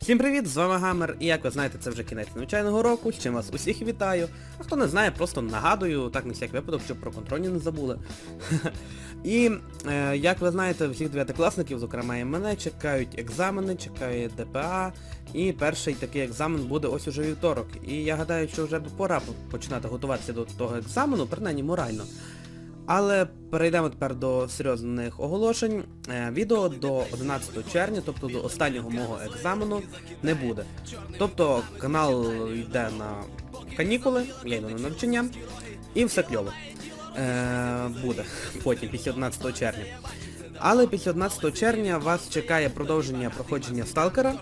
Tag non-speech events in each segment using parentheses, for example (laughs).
Всім привіт, з вами Гамер, і як ви знаєте, це вже кінець навчального року, з чим вас усіх вітаю. А хто не знає, просто нагадую, так на всяк випадок, щоб про контрольні не забули. (laughs) І е, як ви знаєте, всіх дев'ятикласників, зокрема і мене, чекають екзамени, чекає ДПА, і перший такий екзамен буде ось уже вівторок. І я гадаю, що вже пора починати готуватися до того екзамену, принаймні морально. Але перейдемо тепер до серйозних оголошень. Е, Відео до 11 червня, тобто до останнього мого екзамену, не буде. Тобто канал йде на канікули, я йду на навчання, і все кльово. Е, буде потім, після 11 червня. Але після 11 червня вас чекає продовження проходження Сталкера,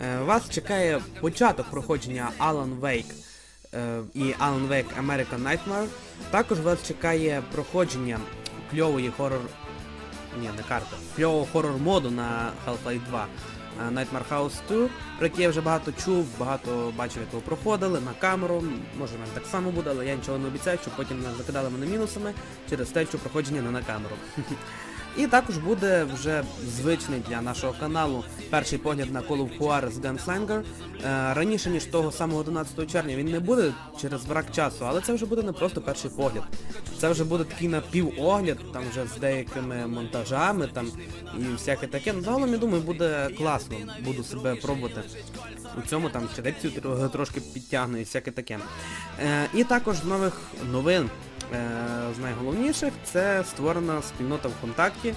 е, вас чекає початок проходження Alan Wake і Alan Wake American Nightmare. Також вас чекає проходження кльової хорор... Ні, не карти. Кльового хорор моду на Half-Life 2 е, Nightmare House 2, про який я вже багато чув, багато бачив, як його проходили на камеру. Може мене так само буде, але я нічого не обіцяю, щоб потім не закидали мене мінусами через те, що проходження не на камеру. (laughs) І також буде вже звичний для нашого каналу перший погляд на Call of Juarez Gunslinger. Е, раніше, ніж того самого 11 червня, він не буде через брак часу, але це вже буде не просто перший погляд. Це вже буде такий напівогляд, там вже з деякими монтажами там і всяке таке. Ну, загалом, я думаю, буде класно. Буду себе пробувати. У цьому там ще трошки підтягну і всяке таке. Е, і також з нових новин. Е, з найголовніших це створена спільнота ВКонтакті,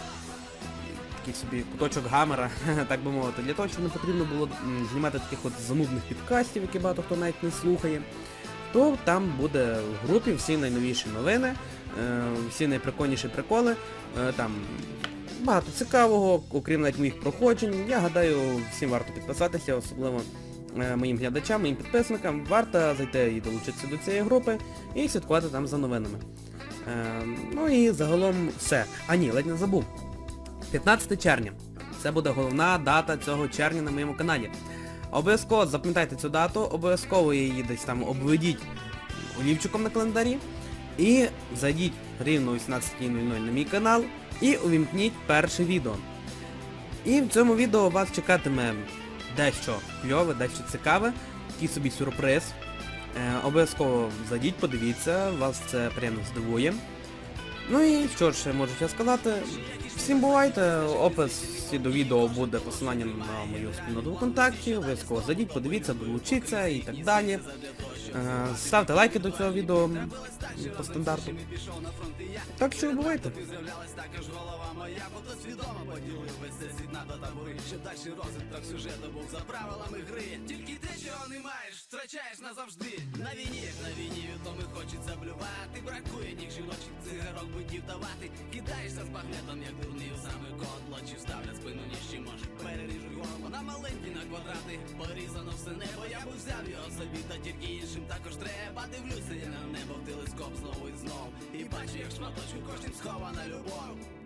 такий собі куточок гамера, (laughs) так би мовити, для того, щоб не потрібно було знімати таких от занудних підкастів, які багато хто навіть не слухає, то там буде в групі всі найновіші новини, е, всі найприкольніші приколи, е, там багато цікавого, окрім навіть моїх проходжень. Я гадаю, всім варто підписатися, особливо моїм глядачам, моїм підписникам. Варто зайти і долучитися до цієї групи і слідкувати там за новинами. Е, ну і загалом все. А ні, ледь не забув. 15 червня. Це буде головна дата цього червня на моєму каналі. Обов'язково запам'ятайте цю дату, обов'язково її десь там обведіть олівчиком на календарі. І зайдіть рівно о 18.00 на мій канал і увімкніть перше відео. І в цьому відео вас чекатиме дещо кльове, дещо цікаве, такий собі сюрприз. Е, обов'язково зайдіть, подивіться, вас це прямо здивує. Ну і що ж я можу ще сказати. Всім бувайте, опис до відео буде посиланням на мою спільноту ВКонтакті, обов'язково зайдіть, подивіться, долучіться і так далі. Е, Ставте лайки до цього відео по стандарту. Так що бувайте. Тільки те, чого не маєш, втрачаєш назавжди. На війні, на війні, відоми хочеться блювати. Бракує ніг жіночих цигарок будів давати. Кидаєшся з багнетом, як дурний у саме кодло. Чи ставлять спину ніж може Переріжу горло. На маленькі на квадрати, порізано все небо. Я б взяв його собі, та тільки іншим також треба. Дивлюся я на небо в телескоп знову і знов. І бачу, як шматочку кожним схована любов.